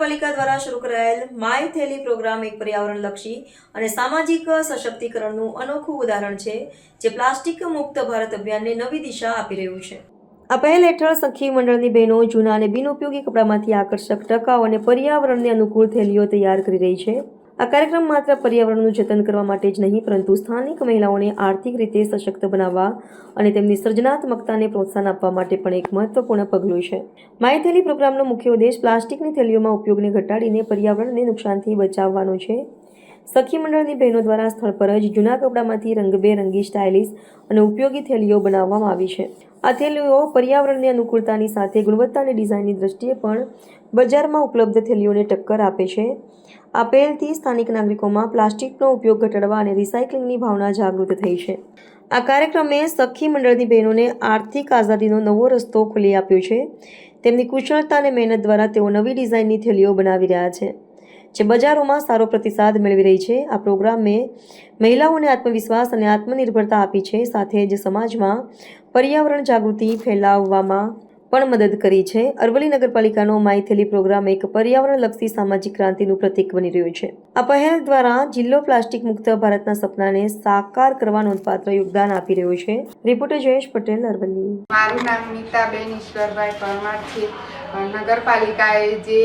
નગરપાલિકા દ્વારા શરૂ કરાયેલ માય થેલી પ્રોગ્રામ એક પર્યાવરણલક્ષી અને સામાજિક સશક્તિકરણનું અનોખું ઉદાહરણ છે, જે પ્લાસ્ટિક મુક્ત ભારત અભિયાનને નવી દિશા આપી રહ્યું છે. આ પહેલ હેઠળ સખી મંડળની બહેનો જૂના અને બિનઉપયોગી કપડામાંથી આકર્ષક ટકાઉ અને પર્યાવરણને અનુકૂળ થેલીઓ તૈયાર કરી રહી છે. આ કાર્યક્રમ માત્ર પર્યાવરણનું જતન કરવા માટે જ નહીં, પરંતુ સ્થાનિક મહિલાઓને આર્થિક રીતે સશક્ત બનાવવા અને તેમની સર્જનાત્મકતાને પ્રોત્સાહન આપવા માટે પણ એક મહત્વપૂર્ણ પગલું છે. માય થેલી પ્રોગ્રામનો મુખ્ય ઉદ્દેશ પ્લાસ્ટિકની થેલીઓમાં ઉપયોગને ઘટાડીને પર્યાવરણને નુકસાનથી બચાવવાનો છે. સખી મંડળની બહેનો દ્વારા સ્થળ પર જ જૂના કપડામાંથી રંગબેરંગી સ્ટાઇલિશ અને ઉપયોગી થેલીઓ બનાવવામાં આવી છે. આ થેલીઓ પર્યાવરણની અનુકૂળતાની સાથે ગુણવત્તા અને ડિઝાઇનની દ્રષ્ટિએ પણ બજારમાં ઉપલબ્ધ થેલીઓને ટક્કર આપે છે. આ પહેલથી સ્થાનિક નાગરિકોમાં પ્લાસ્ટિકનો ઉપયોગ ઘટાડવા અને રિસાયકલિંગની ભાવના જાગૃત થઈ છે. આ કાર્યક્રમે સખી મંડળની બહેનોને આર્થિક આઝાદીનો નવો રસ્તો ખોલી આપ્યો છે. તેમની કુશળતા અને મહેનત દ્વારા તેઓ નવી ડિઝાઇનની થેલીઓ બનાવી રહ્યા છે. જે બજારોમાં સારો પ્રતિસાદ મેળવી રહી છે. આ પ્રોગ્રામે મહિલાઓને આત્મવિશ્વાસ અને આત્મનિર્ભરતા આપી છે. સાથે જ સમાજમાં પર્યાવરણ જાગૃતિ ફેલાવવામાં પણ મદદ કરી છે. અરવલ્લી નગરપાલિકાનો માયથેલી પ્રોગ્રામ એક પર્યાવરણલક્ષી સામાજિક ક્રાંતિનું પ્રતીક બની રહ્યું છે. આ પહેલ દ્વારા જિલ્લો પ્લાસ્ટિક મુક્ત ભારતના સપનાને સાકાર કરવા નોંધપાત્ર યોગદાન આપી રહ્યો છે. રિપોર્ટર જયેશ પટેલ, અરવલ્લી. મારું નામ નીતાબેન ઈશ્વરભાઈ પરમાર છે. નગરપાલિકાએ જે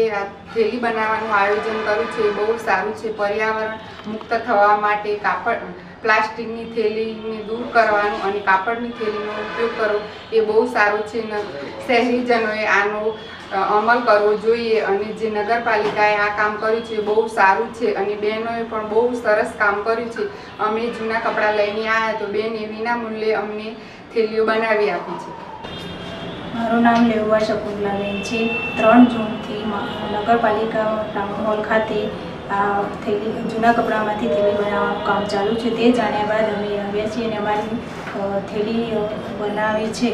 થેલી બનાવવાનું આયોજન કર્યું છે એ બહુ સારું છે. પર્યાવરણ મુક્ત થવા માટે કાપડ, પ્લાસ્ટિકની થેલીને દૂર કરવાનું અને કાપડની થેલીનો ઉપયોગ કરવો એ બહુ સારું છે. શહેરીજનોએ આનો અમલ કરવો જોઈએ અને જે નગરપાલિકાએ આ કામ કર્યું છે એ બહુ સારું છે અને બહેનોએ પણ બહુ સરસ કામ કર્યું છે. અમે જૂના કપડાં લઈને આવ્યા તો બેન એ વિના મૂલ્યે અમને થેલીઓ બનાવી આપી છે. મારું નામ લેવા શકુંતલાબેન છે. ત્રણ જૂનથી નગરપાલિકા ટાઉન હોલ ખાતે થેલી, જૂના કપડામાંથી થેલી બનાવવાનું કામ ચાલુ છે. તે જાણ્યા બાદ અમે આવ્યા છીએ અને અમારી થેલી બનાવી છે.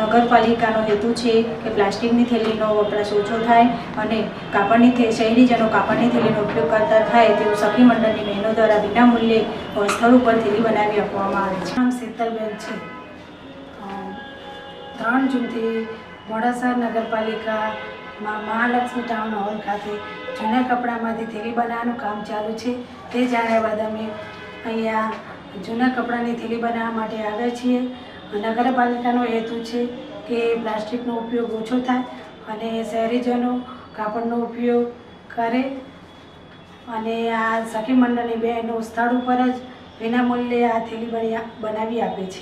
નગરપાલિકાનો હેતુ છે કે પ્લાસ્ટિકની થેલીનો વપરાશ ઓછો થાય અને કાપડની શહેરીજનો કાપડની થેલીનો ઉપયોગ કરતા થાય તેવું સખી મંડળની બહેનો દ્વારા વિનામૂલ્યે સ્થળ ઉપર થેલી બનાવી આપવામાં આવે છે. નામ શીતલબેન છે. ત્રણ જૂનથી મોડાસા નગરપાલિકામાં મહાલક્ષ્મી ટાઉન હોલ ખાતે જૂના કપડામાંથી થેલી બનાવવાનું કામ ચાલુ છે. તે જાણ્યા બાદ અમે અહીંયા જૂના કપડાની થેલી બનાવવા માટે આવ્યા છીએ. નગરપાલિકાનો હેતુ છે કે પ્લાસ્ટિકનો ઉપયોગ ઓછો થાય અને શહેરીજનો કાપડનો ઉપયોગ કરે અને આ સખી મંડળની બહેનો સ્થળ ઉપર જ વિનામૂલ્યે આ થેલી બની બનાવી આપે છે.